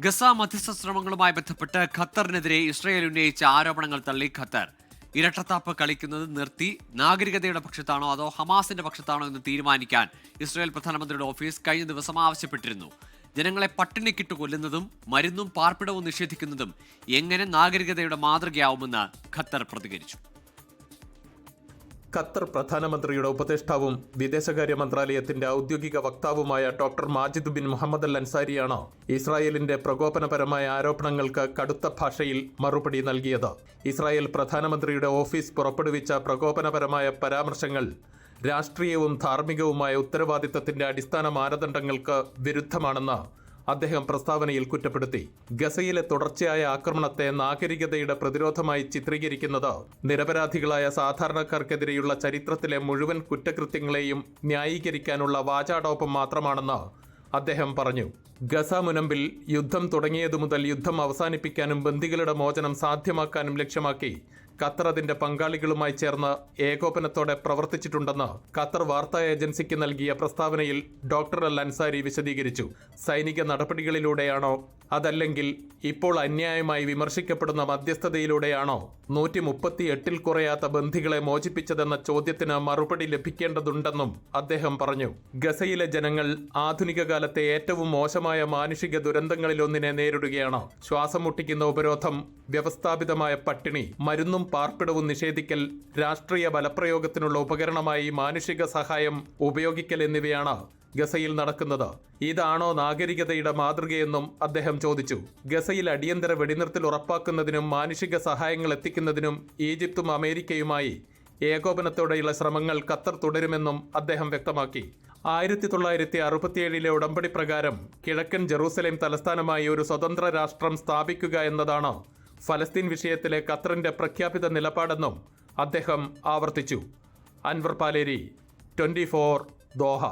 Gaza മധ്യസ്ഥ ശ്രമങ്ങളുമായി ബന്ധപ്പെട്ട് ഖത്തറിനെതിരെ Israel ഉന്നയിച്ച ആരോപണങ്ങൾ തള്ളി ഖത്തർ. ഇരട്ടത്താപ്പ് കളിക്കുന്നത് നിർത്തി. നാഗരികതയുടെ പക്ഷത്താണോ അതോ ഹമാസിന്റെ പക്ഷത്താണോ എന്ന് തീരുമാനിക്കാൻ ഇസ്രയേൽ പ്രധാനമന്ത്രിയുടെ ഓഫീസ് കഴിഞ്ഞ ദിവസം ആവശ്യപ്പെട്ടിരുന്നു. ജനങ്ങളെ പട്ടിണിക്കിട്ട് കൊല്ലുന്നതും മരുന്നും പാർപ്പിടവും നിഷേധിക്കുന്നതും എങ്ങനെ നാഗരികതയുടെ മാതൃകയാവുമെന്ന് ഖത്തർ പ്രതികരിച്ചു. ഖത്തർ പ്രധാനമന്ത്രിയുടെ ഉപദേഷ്ടാവും വിദേശകാര്യ മന്ത്രാലയത്തിന്റെ ഔദ്യോഗിക വക്താവുമായ doctor Majid bin Muhammad Al അൻസാരിയാണ് ഇസ്രായേലിന്റെ പ്രകോപനപരമായ ആരോപണങ്ങൾക്ക് കടുത്ത ഭാഷയിൽ മറുപടി നൽകിയത്. ഇസ്രായേൽ പ്രധാനമന്ത്രിയുടെ ഓഫീസ് പുറപ്പെടുവിച്ച പ്രകോപനപരമായ പരാമർശങ്ങൾ രാഷ്ട്രീയവും ധാർമ്മികവുമായ ഉത്തരവാദിത്തത്തിന്റെ അടിസ്ഥാന മാനദണ്ഡങ്ങൾക്ക് വിരുദ്ധമാണെന്ന് അദ്ദേഹം പ്രസ്താവനയിൽ കുറ്റപ്പെടുത്തി. ഗസയിലെ തുടർച്ചയായ ആക്രമണത്തെ നാഗരികതയുടെ പ്രതിരോധമായി ചിത്രീകരിക്കുന്നത് നിരപരാധികളായ സാധാരണക്കാർക്കെതിരെയുള്ള ചരിത്രത്തിലെ മുഴുവൻ കുറ്റകൃത്യങ്ങളെയും ന്യായീകരിക്കാനുള്ള വാചാടോപം മാത്രമാണെന്ന് അദ്ദേഹം പറഞ്ഞു. ഗസ മുനമ്പിൽ യുദ്ധം തുടങ്ങിയതു മുതൽ യുദ്ധം അവസാനിപ്പിക്കാനും ബന്ദികളുടെ മോചനം സാധ്യമാക്കാനും ലക്ഷ്യമാക്കി ഖത്തർ അതിന്റെ പങ്കാളികളുമായി ചേർന്ന് ഏകോപനത്തോടെ പ്രവർത്തിച്ചിട്ടുണ്ടെന്ന് ഖത്തർ വാർത്താ ഏജൻസിക്ക് നൽകിയ പ്രസ്താവനയിൽ ഡോക്ടർ അൽ അൻസാരി വിശദീകരിച്ചു. സൈനിക നടപടികളിലൂടെയാണോ? അതല്ലെങ്കിൽ ഇപ്പോൾ അന്യായമായി വിമർശിക്കപ്പെടുന്ന മധ്യസ്ഥതയിലൂടെയാണോ? നൂറ്റി മുപ്പത്തി എട്ടിൽ കുറയാത്ത ബന്ധികളെ മോചിപ്പിച്ചതെന്ന ചോദ്യത്തിന് മറുപടി ലഭിക്കേണ്ടതുണ്ടെന്നും അദ്ദേഹം പറഞ്ഞു. ഗസയിലെ ജനങ്ങൾ ആധുനിക കാലത്തെ ഏറ്റവും മോശമായ മാനുഷിക ദുരന്തങ്ങളിലൊന്നിനെ നേരിടുകയാണ്. ശ്വാസം മുട്ടിക്കുന്ന ഉപരോധം വ്യവസ്ഥാപിതമായ പട്ടിണി മരുന്നും പാർപ്പിടവും നിഷേധിക്കൽ രാഷ്ട്രീയ ബലപ്രയോഗത്തിനുള്ള ഉപകരണമായി മാനുഷിക സഹായം ഉപയോഗിക്കൽ എന്നിവയാണ് ഗസയിൽ നടക്കുന്നത്. ഇതാണോ നാഗരികതയുടെ മാതൃകയെന്നും അദ്ദേഹം ചോദിച്ചു. ഗസയിൽ അടിയന്തര വെടിനിർത്തൽ ഉറപ്പാക്കുന്നതിനും മാനുഷിക സഹായങ്ങൾ എത്തിക്കുന്നതിനും ഈജിപ്തും അമേരിക്കയുമായി ഏകോപനത്തോടെയുള്ള ശ്രമങ്ങൾ ഖത്തർ തുടരുമെന്നും അദ്ദേഹം വ്യക്തമാക്കി. ആയിരത്തി തൊള്ളായിരത്തി അറുപത്തിയേഴിലെ ഉടമ്പടി പ്രകാരം കിഴക്കൻ ജെറൂസലേം തലസ്ഥാനമായി ഒരു സ്വതന്ത്ര രാഷ്ട്രം സ്ഥാപിക്കുക എന്നതാണ് ഫലസ്തീൻ വിഷയത്തിലെ ഖത്തറിന്റെ പ്രഖ്യാപിത നിലപാടെന്നും അദ്ദേഹം ആവർത്തിച്ചു. Anwar Paleri twenty four Doha.